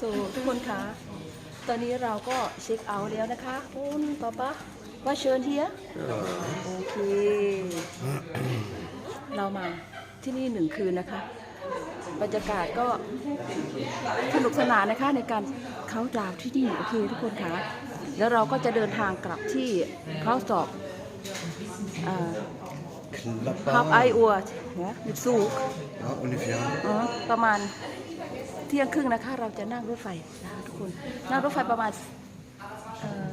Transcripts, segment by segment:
so ทุกคนคะตอนนี้เราก็เช็คเอาท์แล้วนะคะคุณป๊าป๊าว่าเชิญเทียโอเค เรามาที่นี่หนึ่งคืนนะคะ บรรยากาศก็สนุกสนานนะคะในการเขาน์ดาวน์ที่นี่โอเคทุกคนคะแล้วเราก็จะเดินทางกลับที่เขาสอบฮับไอ Klapper. อัวนะมิสูก Ja, ungefähr. อ๋อประมาณ เที่ยงครึ่งนะคะ เราจะนั่งรถไฟนะคะทุกคน นั่งรถไฟประมาณเอ่อ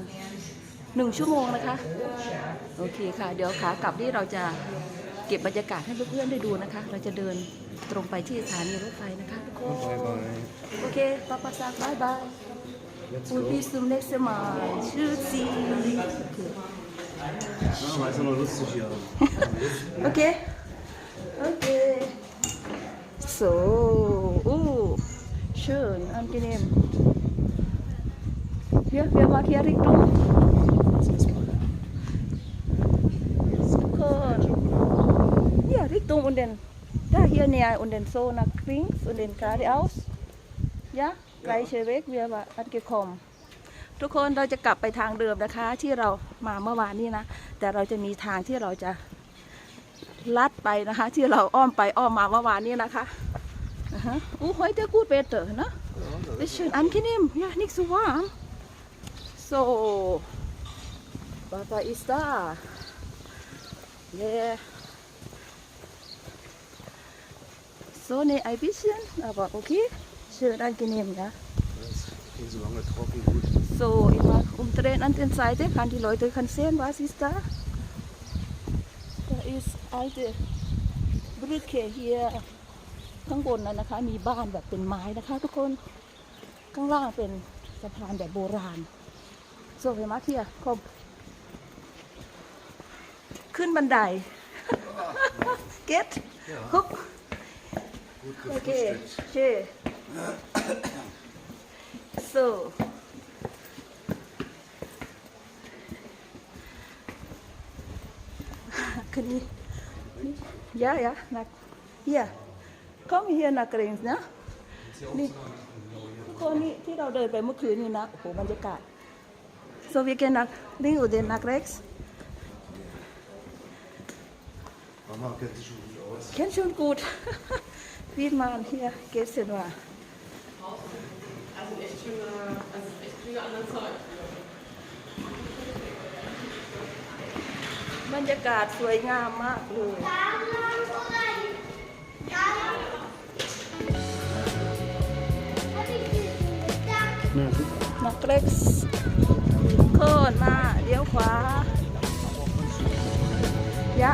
หนึ่งชั่วโมงนะคะ โอเคค่ะ เดี๋ยวขากลับนี่เราจะเก็บบรรยากาศให้เพื่อนๆได้ดูนะคะ เราจะเดินตรงไปที่สถานีรถไฟนะคะทุกคน Bye bye. โอเคปาปาซักบายบาย Let's อุย go. พีซุมเล็กสมายชื่อซีโอเค Ja, aber ist immer lustig hier. Okay. Okay. So, uh, schön, angenehm. Hier, wir machen hier Richtung. Schön. Ja, Richtung und dann da hier näher und dann so nach links und dann geradeaus. Ja, gleiche Weg, wir waren angekommen. ทุกคนเราจะกลับไปทางเดิมนะคะ ที่เรามาเมื่อวานนี้นะ แต่เราจะมีทางที่เราจะลัดไปนะคะ ที่เราอ้อมไปอ้อมมาเมื่อวานนี้นะคะ Aha. Oh, heute gut Wetter, ne? Ja, ist schön angenehm, ja, nicht so warm. So, Papa ist da. Yeah. Sonne ein bisschen, aber okay, schön angenehm, ja. So, lange trocken, gut. so immer umdrehen an der Seite, kann die Leute kann sehen, was ist da. Da ist alte Brücke hier ข้างบนนั้นนะคะ มีบ้านแบบเป็นไม้นะคะ ทุกคนข้างล่างเป็นสะพานแบบโบราณโซเฮมาเทียครบขึ้นบันไดเก็ตฮุกโอเค gefrühstückt. เช่ so คืนนี้ ja ja nach hier komm hier nach links นะนี่ทุกคนนี่ที่เราเดินไปเมื่อคืนนี่นะ โอ้โห บรรยากาศ so wir gehen nach links und dann nach rechts Mama kennt sich schon gut aus. kennt schon gut wie man hier gestern war Also echt schöne, also echt schöne andere Zeit. บรรยากาศสวยงามมากเลย super. นักเล็กซ์โคนมาเลี้ยวขวายะ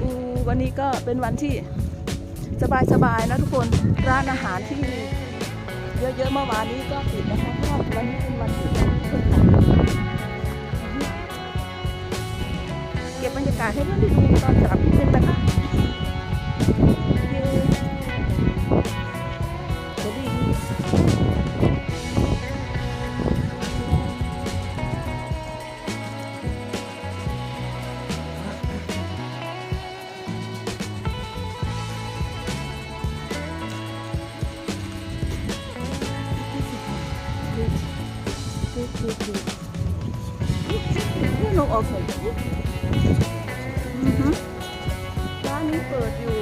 อูวันนี้ก็เป็นวันที่สบายๆนะทุกคนร้านอาหารที่เยอะๆเมื่อวานนี้ก็ปิดนะคะเพราะวันนี้เป็นวันหยุดนะทุกคนเก็บบรรยากาศให้เพื่อนได้ดูตอนกลับนิดนึงนะคะ Hier noch offen. Mhm. ร้านนี้เปิดอยู่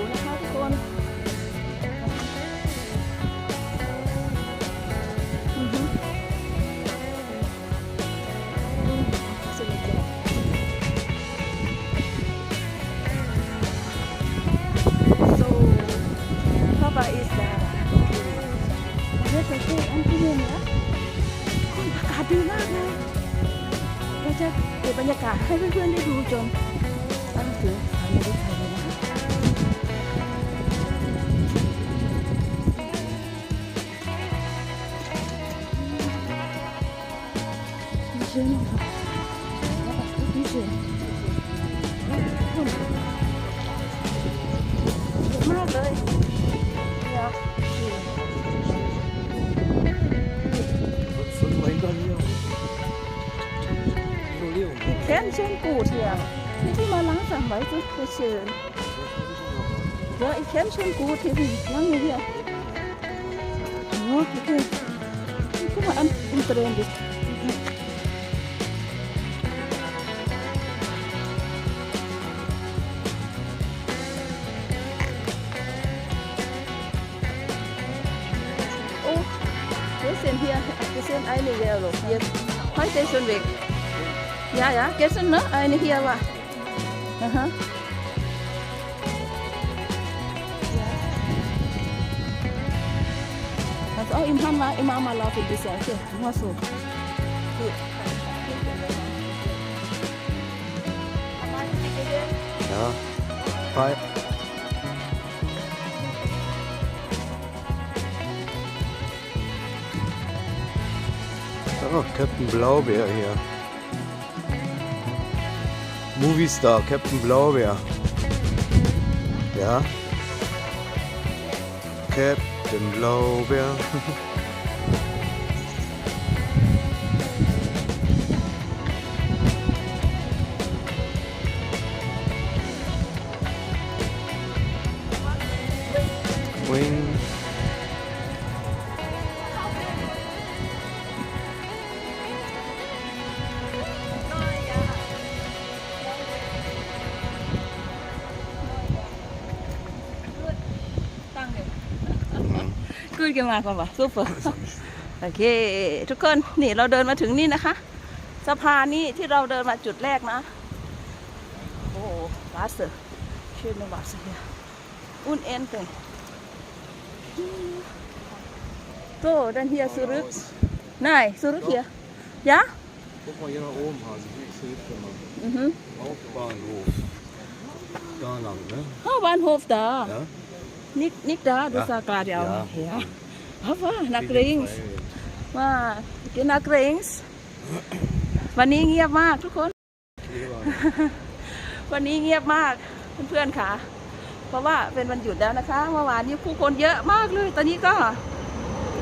kennen schon gut hier. Die, die mal langsam, du, so schön. Ja, ich kenne schon gut hier, lange hier. Ja, okay. Guck mal an, umdrehen dich. Heute schon weg. Ja, ja, gestern ne? Eine hier war. Aha. Also auch im Hammer immer mal laufen bisher. Okay, nur so. Gut. Ja. Bye. Oh, Captain Blaubeer hier. Movie Star, Captain Blaubeer. Ja. Captain Blaubeer. Good กันมาก่อนวะซูเปอร์โอเค ทุกคนนี่เราเดินมาถึงนี่นะคะสะพานนี่ที่เราเดินมาจุดแรกนะ โอ้วาสเตอร์ชื่อไม่วาสเฮียอุ่นเอ็นเต็โตดันเฮียสุรุกนายสุรุกเฮียยะ Guck mal hier nach oben, Hase. Ich hilf dir mal. อือฮึ Hauptbahnhof. Da lang, ne? ห้าบานโฮฟดา Ja? นิกนิกดาดูสากาเดียวเฮียฮาวานักเริงส์ว่ากินนักเริงส์วันนี้เงียบมากทุกคน วันนี้เงียบมากเพื่อนๆค่ะ เพราะว่าเป็นวันหยุดแล้วนะคะเมื่อวานนี้ผู้คนเยอะมากเลย ตอนนี้ก็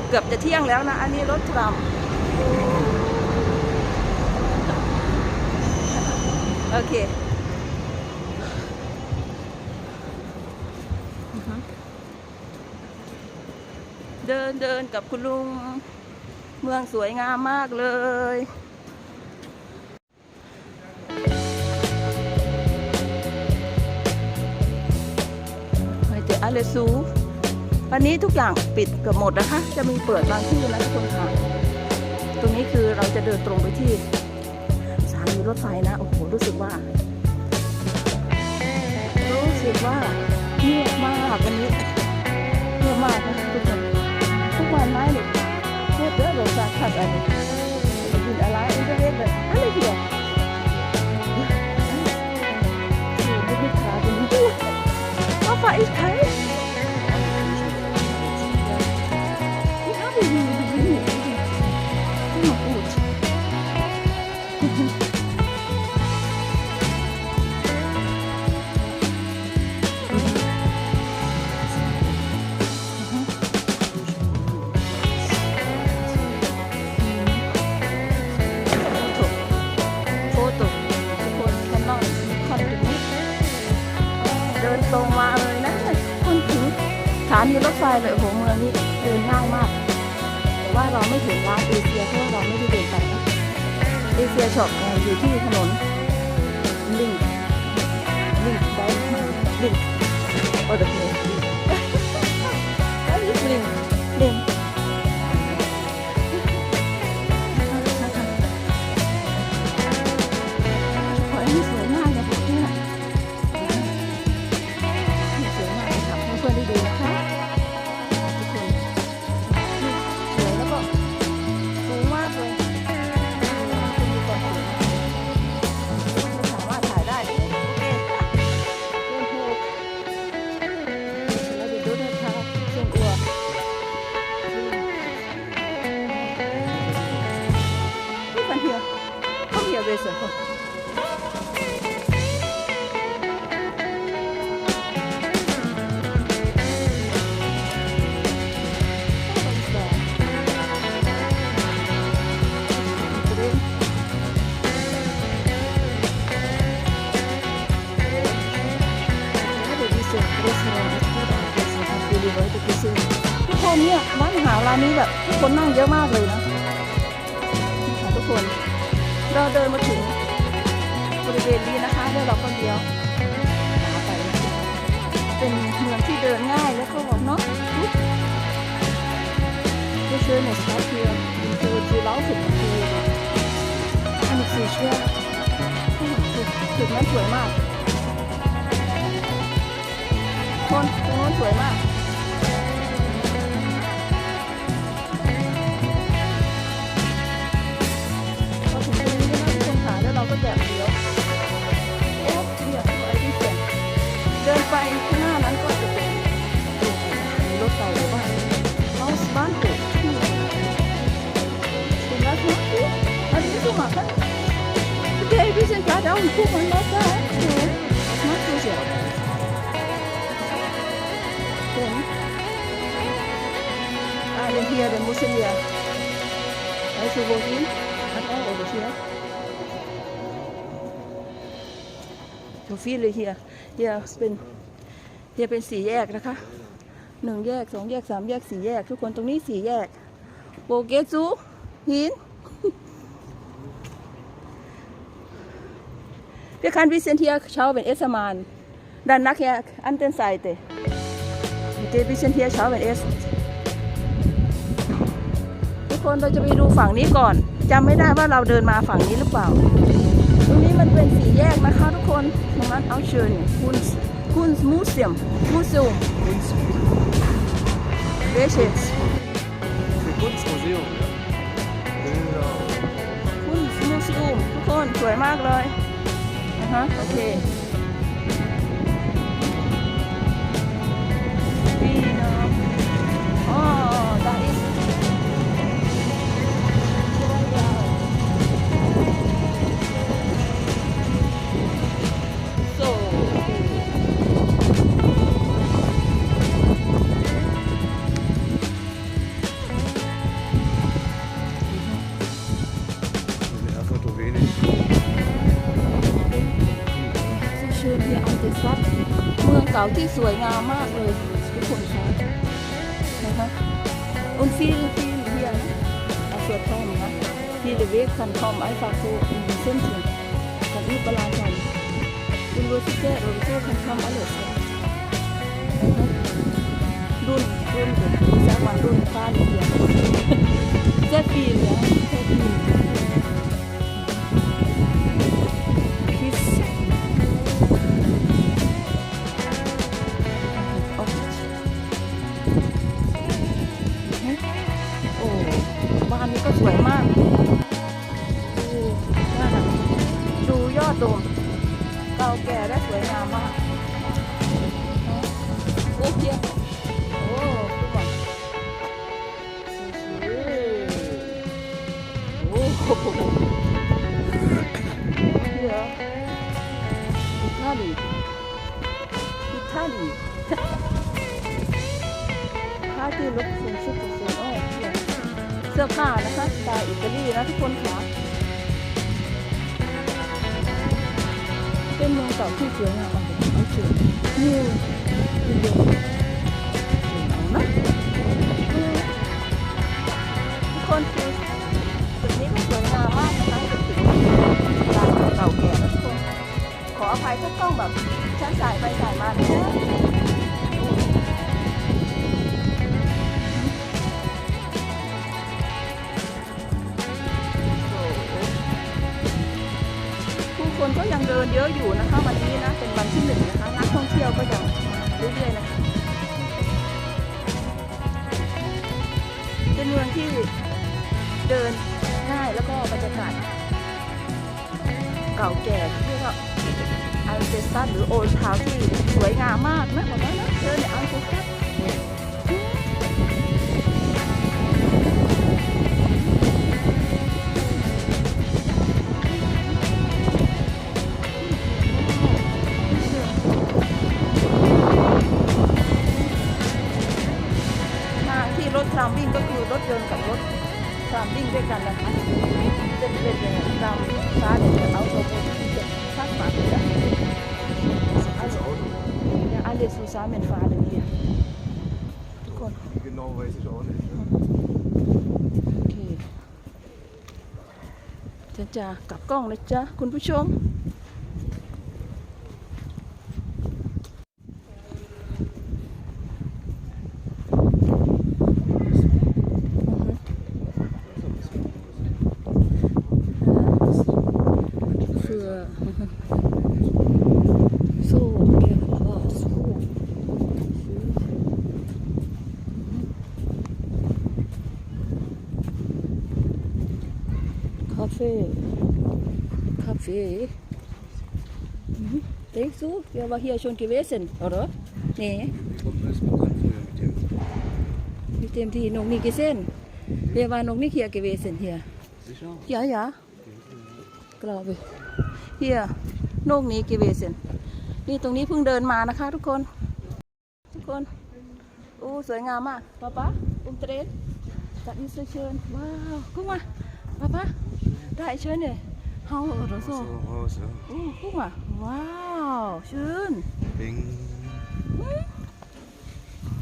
เกือบจะเที่ยงแล้วนะ อันนี้รถทรัมโอเคอือฮึ เดินเดินกับคุณลุง เมืองสวยงามมากเลยไฮเจอาเลซูวันนี้ทุกอย่างปิดเกือบหมดนะคะ จะมีเปิดบางที่นะทุกคนค่ะ ตรงนี้คือเราจะเดินตรงไปที่สถานีรถไฟนะ โอ้โห รู้สึกว่า รู้สึกว่าเงียบมากวันนี้เงียบมากนะทุกคน guck mal, meine. Der Bürgersack hat eine. Wir sind allein unterwegs. Alle hier. wieder. So, wir fragen. Du, Papa, ich kann แบบคนนั่งเยอะมากเลยนะนี่ค่ะทุกคน เราเดินมาถึงบริเวณนี้นะคะแล้วเราก็เลี้ยวไปเป็นเมืองที่เดินง่ายแล้วก็เนาะ Wir schön ist das hier. So, so laufen. So, eine viel schwer. ถึงนั้นสวยมากคนตรงนั้นสวยมาก Okay, wir sind gerade auf dem Kuchen. Was da? Okay. Was machst du hier? Denn, ah, denn hier, dann müssen wir. Weißt du wohin? Ach, oh, oder hier? So viele hier. Hier bin, hier bin สี่แยกนะคะหนึ่งแยกสองแยกสามแยกสี่แยก ทุกคนตรงนี้สี่แยกโบเกซูหิน Wir kann wir sind hier schauen Essermann. Dann nachher an der Seite. Wir sind hier schauen es. ทุกคนเราจะไปดูฝั่งนี้ก่อนจำไม่ได้ว่าเราเดินมาฝั่งนี้หรือเปล่า ตรงนี้มันเป็นสี่แยกนะคะทุกคนตรงนั้นเอาเชิญคุณคุณมูเซียมมูเซียม Welches? Für Kunstmuseum, ja. Genau. คุณมูสตูมทุกคนสวยมากเลยนะ ฮะโอเค เขาที่สวยงามมากเลยทุกคนคะนะคะอุนฟีลฟีลเฮียนะอาสวดทอมนะฟีลเวกคันทอมไอฟาโซอินเซนซินกันอุปลาจันอุนเวอร์ซิเตโรนโซคันทอมอเลสรุ่นรุ่นเดีสามันรุ่นฟ้น ย จ้ะกลับกล้องนะจ๊ะคุณผู้ชม für so ja, aber so Kaffee Kaffee mhm. Denkst du, wir waren hier schon gewesen, oder? Nee, Wie kommt man das bekannt früher mit dem? mit dem die noch nie gesehen. Wir waren noch nicht hier gewesen hier. Sicher? Ja, ja. Glaube ich. Hier นกนี้กิเวเซนนี่ตรงนี้เพิ่งเดินมานะคะ ทุกคน ทุกคนโอ้สวยงามมากป๊าป๊าอุ้มเตรนจัดอินสเชิญว้าวกุ๊กมาป๊าป๊า ได้เชิญเนี่ยเฮาเออโซ So, Haus, ja. โอ้กุ๊กมาว้าวเชิญ Bing.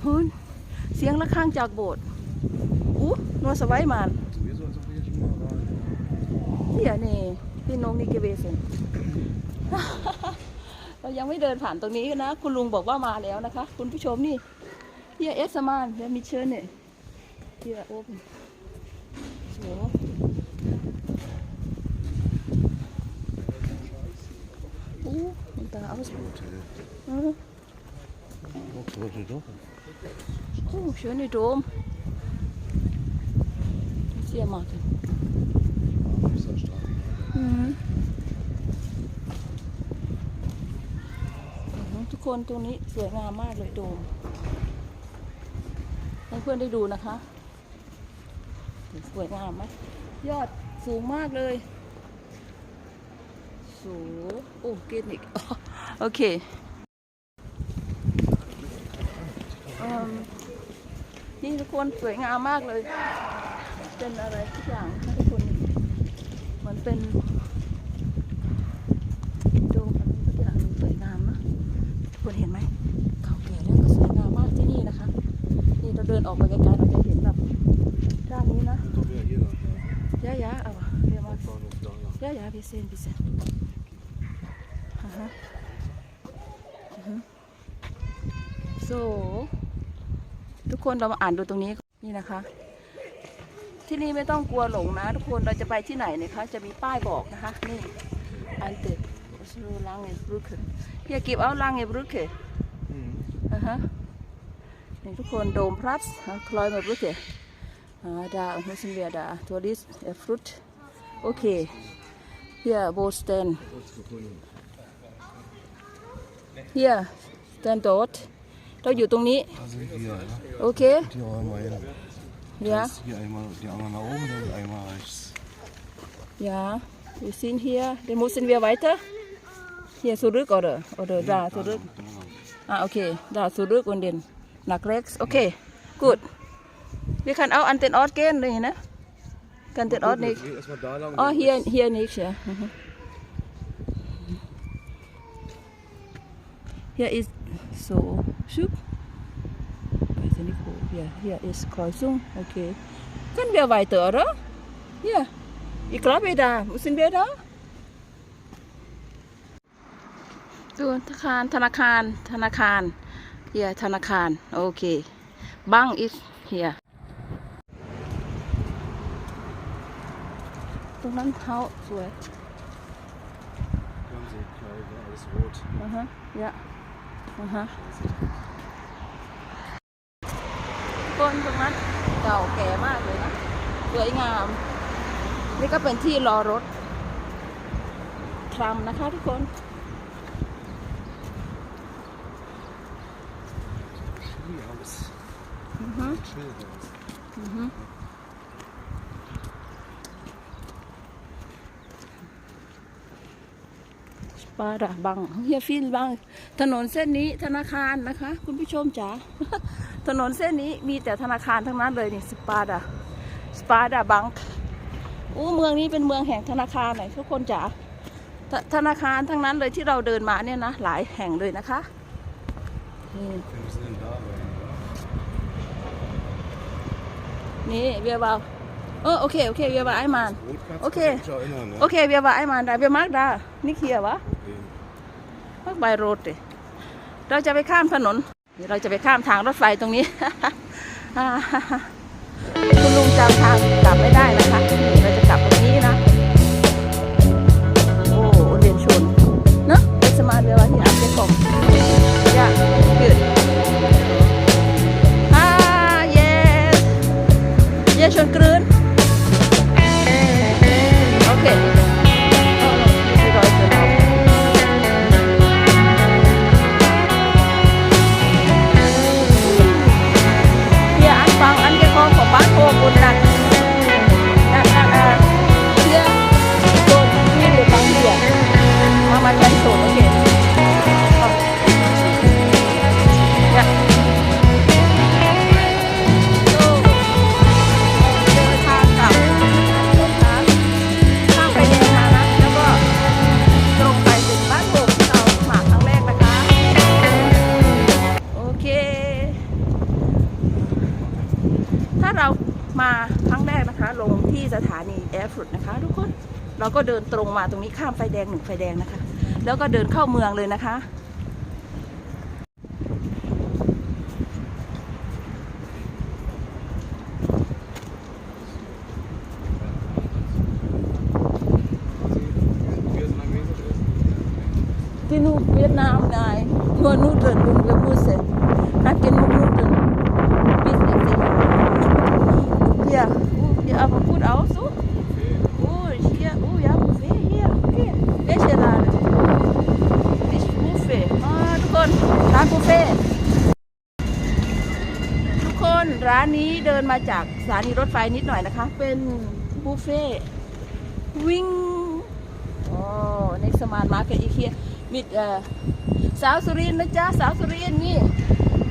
คุณเสียงระฆังจากโบสถ์อู้นัวสไว้มานเฮียนี่พี่นงนี่เกเวเซนเรายังไม่เดินผ่านตรงนี้นะ คุณลุงบอกว่ามาแล้วนะคะ คุณผู้ชมนี่เฮียเอสมานเฮียมิเชนเนี่ยเฮียโอปโหอู้มันตาเอาส Hotel. เออ Doch, sollte doch. โอ้เชิญในโดมเสียมากเลย Wasserstraße. อืมอือหือทุกคนตรงนี้สวยงามมากเลยโดม ให้เพื่อนได้ดูนะคะ สวยงามไหมยอดสูงมากเลย สูงโอ้เกนิกอ๋อโอเคอืมนี่ทุกคนสวยงามมากเลย เป็นอะไรทุกอย่างนะทุกคนเหมือนเป็นโดมอะไรทุกอย่างสวยงามนะทุกคนเห็นไหมเขาแก่แล้วก็สวยงามมากที่นี่นะคะ นี่เราเดินออกไปไกลๆเราจะเห็นแบบด้านนี้นะ Doch, ja, hier. ยะยะเอาวะเรียกว่า Bahnhof da, ja. ยะยะพิเศษพิเศษอ่าฮะอือฮึ so ทุก คนเรามาอ่านดูตรงนี้นี่นะคะ ที่นี่ไม่ต้องกลัวหลงนะ ทุกคนเราจะไปที่ไหนนะคะ จะมีป้ายบอกนะคะ นี่อันเตดสรูลังเอบรุกเฮียกิบเอาลังเอบรุก Mhm. อ่าฮะนี่ทุกคนโดมพลัสคลอยมาบรุกอ่าดาอุสินเวียดาทัวริสเอฟรุตโอเคเฮียโบสเตน Kurz gefunden. เฮียสแตนดอด เราอยู่ตรงนี้ Also hier, ja. โอเค Die auch einmal hin. ยะ Das Hier einmal, die einmal nach oben, dann einmal rechts. Ja, wir sind hier. Dann müssen wir weiter. Hier zurück oder oder da zurück. Ah, okay. Da zurück und dann nach rechts. Okay, gut. Wir können auch an den Ort gehen, ne? Kann den Ort nicht. Erstmal da lang. Oh, hier, hier nicht, ja. Mhm. Hier ist so, Schub. Weiß ich nicht wo. Hier, hier ist Kreuzung. Okay. Können wir weiter, oder? Hier. Ich glaube da. Müssen wir da? ดูธนาคาร ธนาคาร ธนาคารเฮียธนาคาร โอเค บัง is here ตรงนั้นเขาสวย Ganz so klein, ja, alles rot. อือ ฮะยะอือฮะต้นตรงนั้นเก่าแก่มากเลยนะสวยงาม นี่ก็เป็นที่รอรถทรัมนะคะทุกคน Treehouse. อือฮึ Chillhouse. อือฮึ ปาดะบังเฮียฟินบัง ถนนเส้นนี้ธนาคารนะคะ คุณผู้ชมจ๋าถนนเส้นนี้มีแต่ธนาคารทั้งนั้นเลยนี่สปาดะสปาดะบังอู้เมืองนี้เป็นเมืองแห่งธนาคารไหนทุกคนจ๋าธธนาคารทั้งนั้นเลยที่เราเดินมาเนี่ยนะหลายแห่งเลยนะคะนี่ Wir müssen denn da rein, oder? Nee, wir war. Oh, okay, okay, wir war einmal. Rotplatz Okay. kann ich mich erinnern, ne? Okay, wir war einmal da. Wir mag da. Nicht hier, wa? Okay. มักบายโรดเลยเราจะไปข้ามถนนเดี๋ยวเราจะไปข้ามทางรถไฟตรงนี้ คุณลุงจำทางกลับไม่ได้นะคะนี่เราจะกลับตรงนี้นะ โอ้เรียนชนเนอะเป็นสมาร์ทเวลาที่อาจจะกลมยากยืดอ่า yes เยชนกรื ก็เดินตรงมาตรงนี้ข้ามไฟแดงหนึ่งไฟแดงนะคะ แล้วก็เดินเข้าเมืองเลยนะคะ Vietnamesisch ist. ที่นู่นเวียดนามนายนัวนูเดินบุญเวียมูเซนักกินนูนูเดินบิสเนสเฮียเฮียเอามาพูดเอาสุโอ้ยเฮียโอ้ยาบุฟเฟ่เฮียโอเคเวชลาดิชบุฟเฟ่อ่าทุกคนร้านบุฟ เฟ่ทุกคนร้านนี้เดินมาจากสถานีรถไฟนิดหน่อยนะคะ เป็นบุฟเฟ่วิ่งโอ้ next smart market อีกเคียมิดเอ่อสาวสุรินทร์นะจ๊ะสาวสุรินทร์นี่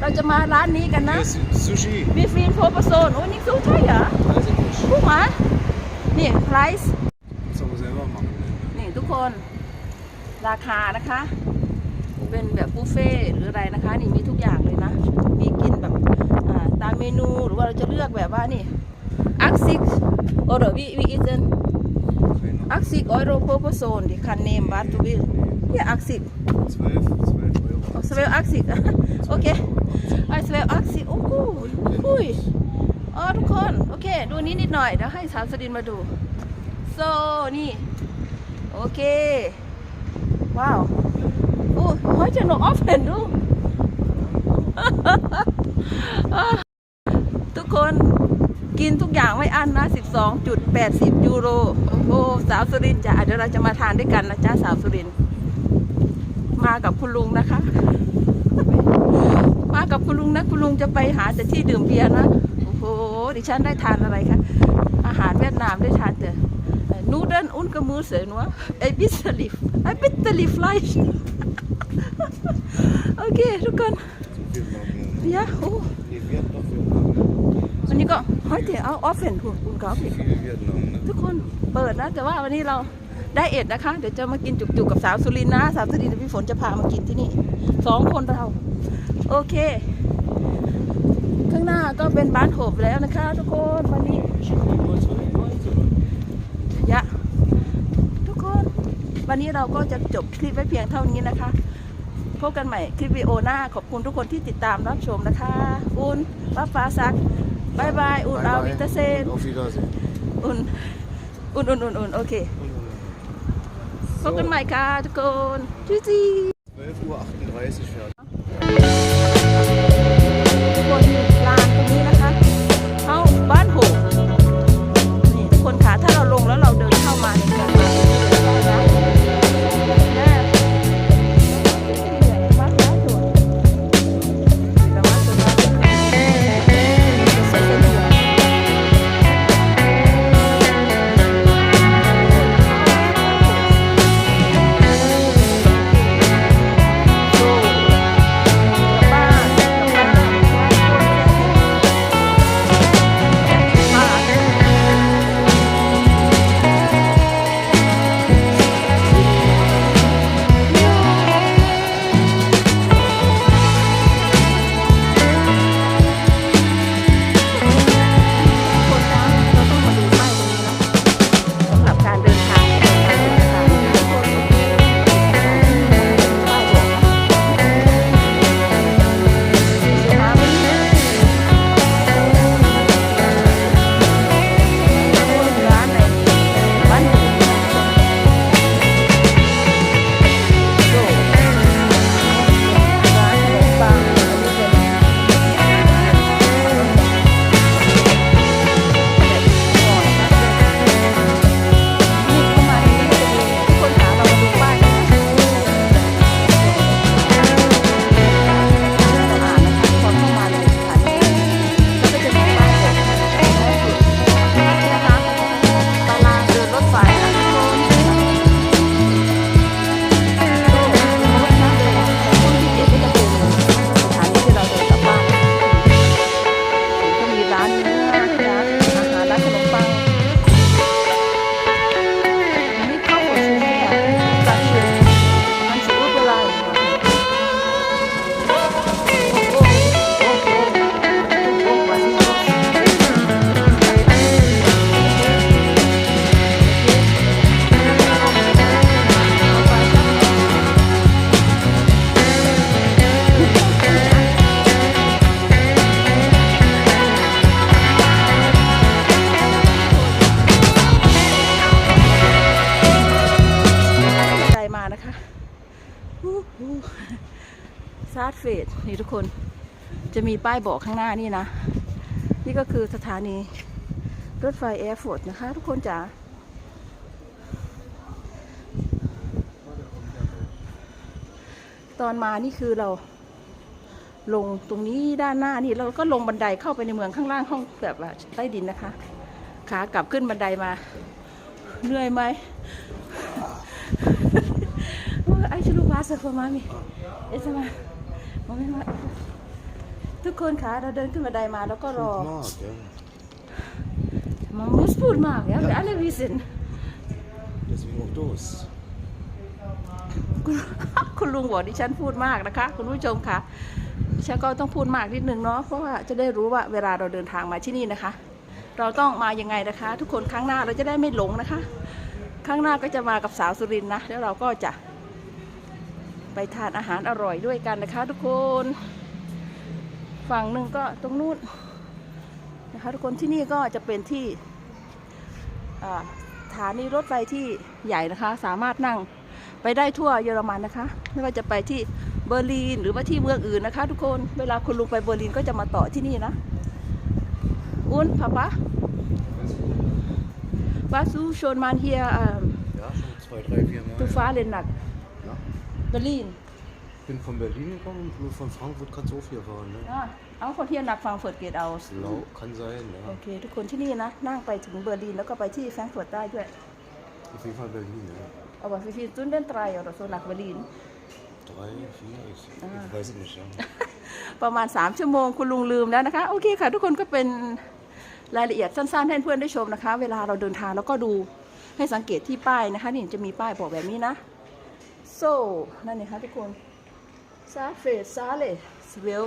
เราจะมาร้านนี้กันนะ Hier ist Sushi. มีฟีนโฟร์โซนโอ้นี่ซูใช่เหรอ Weiß ich nicht. ผู้หมานี่ price Kannst du aber selber machen. นี่ทุกคนราคานะคะ เป็นแบบบุฟเฟ่ต์หรืออะไรนะคะ นี่มีทุกอย่างเลยนะ มีกินแบบอ่าตามเมนูหรือว่าเราจะเลือกแบบว่านี่อักซิกโอเดอร์วิวิอิเซน Keine อักซิกออยโรโพโพโซนดิคันเนมบัตตูวิลเนี่ยอักซิก 12, 12 Euro. สเวลอักซิกโอเคไอสเวลอักซิกโอ้โหคุยอ๋อทุกคนโอเค ดูนี้นิดหน่อยเดี๋ยวให้สาวสดินมาดูโซนี่โอเคว้าว โอ้เฮ้ยจะหนกออฟเห็นดูทุกคนกินทุกอย่างไม่อั้นนะ 12.80 ยูโร โอ้โห สาวสุรินจ้ะเดี๋ยวเราจะมาทานด้วยกันนะจ้าสาวสุริน มากับคุณลุงนะคะ มากับคุณลุงนะ คุณลุงจะไปหาแต่ที่ดื่มเบียร์นะ โอ้โห ดิฉันได้ทานอะไรคะ อาหารเวียดนามได้ทานแต่นูเดิลอุนกระมูเสือนัวไอบิสลิฟไอบิสลิฟไลช โอเคทุกคน Zu Vietnam. ยะโอ้วันนี้ก็เฮ้ยเดี๋ยวเอาออฟเฟนคุณคุณกอล์ฟอีก Viel Vietnam, ne? ทุกคนเปิดนะแต่ว่าวันนี้เราได้เอ็ดนะคะ เดี๋ยวจะมากินจุกๆกับสาวสุรินนะ สาวสุรินพี่ฝนจะพามากินที่นี่สองคนเรา โอเค ข้างหน้าก็เป็นบ้านโหบแล้วนะคะ ทุกคนวันนี้ยะทุกคน วันนี้เราก็จะจบคลิปไว้เพียงเท่านี้นะคะ พบกันใหม่คลิปวิดีโอหน้า ขอบคุณทุกคนที่ติดตามรับชมนะคะอุนป้าฟ้าซักบายบายอุนอาวิตาเซน Auf Wiedersehen. อุ่นอุ่นอุ่นอุ่นอุ่นโอเค พบกันใหม่ค่ะทุกคนจุ๊จี คน จะมีป้ายบอกข้างหน้านี่นะ นี่ก็คือสถานี รถไฟแอร์ฟอร์ดนะคะ ทุกคนจ๋าตอนมานี่คือเรา ลงตรงนี้ด้านหน้านี่เราก็ลงบันไดเข้าไปในเมืองข้างล่างห้องแบบว่าใต้ดินนะคะ ขากลับขึ้นบันไดมา เหนื่อยไหมไอชิลูพาสเฟอร์มามีเอสมา โมเมนต์มาทุกคนคะเราเดินขึ้นบันไดมาแล้วก็รอ Mark, ja. มันมุสพูดมาก ja wir alle wissen Deswegen auch Durst. คุณคุณลุงบอกดิฉันพูดมากนะคะ คุณผู้ชมค่ะดิฉันก็ต้องพูดมากนิดนึงเนาะเพราะว่าจะได้รู้ว่าเวลาเราเดินทางมาที่นี่นะคะ เราต้องมายังไงนะคะ ทุกคนครั้งหน้าเราจะได้ไม่หลงนะคะครั้งหน้าก็จะมากับสาวสุรินทร์นะแล้วเราก็จะ ไปทานอาหารอร่อยด้วยกันนะคะ ทุกคน ฝั่งหนึ่งก็ตรงนู้นนะคะทุกคนที่นี่ก็จะเป็นที่อ่าสถานีรถไฟที่ใหญ่นะคะ สามารถนั่งไปได้ทั่วเยอรมันนะคะ ไม่ว่าจะไปที่เบอร์ลินหรือว่าที่เมืองอื่นนะคะ ทุกคนเวลาคุณลุงไปเบอร์ลินก็จะมาต่อที่นี่นะอุ้นพาปะวาซูชนมันเฮีย Ja, schon zwei, drei, vier Mal. ตูฟ้าเลนนัก Ja. เบอร์ลิน Ich bin von Berlin gekommen, nur von Frankfurt kannst du auch hier fahren. Ne? อะเอาคนที่นักฟังเฟิร์ตเกตเอา Lau, kann sein, โอ ja. เคทุกคนที่นี่นะนั่งไปถึงเบอร์ลินแล้วก็ไปที่แฟรงก์เฟิร์ตได้ด้วย Auf jeden Fall Berlin, ja. เอาว่าฟิฟิตุนเดนไตรเอาโซนักเบอร์ลิน Drei, vier, ich, ich weiß es nicht, ja. ประมาณ 3 ชั่วโมงคุณลุงลืมแล้วนะคะ โอเคค่ะ ทุกคนก็เป็นรายละเอียดสั้นๆให้เพื่อนได้ชมนะคะ เวลาเราเดินทางแล้วก็ดูให้สังเกตที่ป้ายนะคะ นี่จะมีป้ายบอกแบบนี้นะ โซ่นั่นเองค่ะทุกคนซาเฟสซาเลสเวล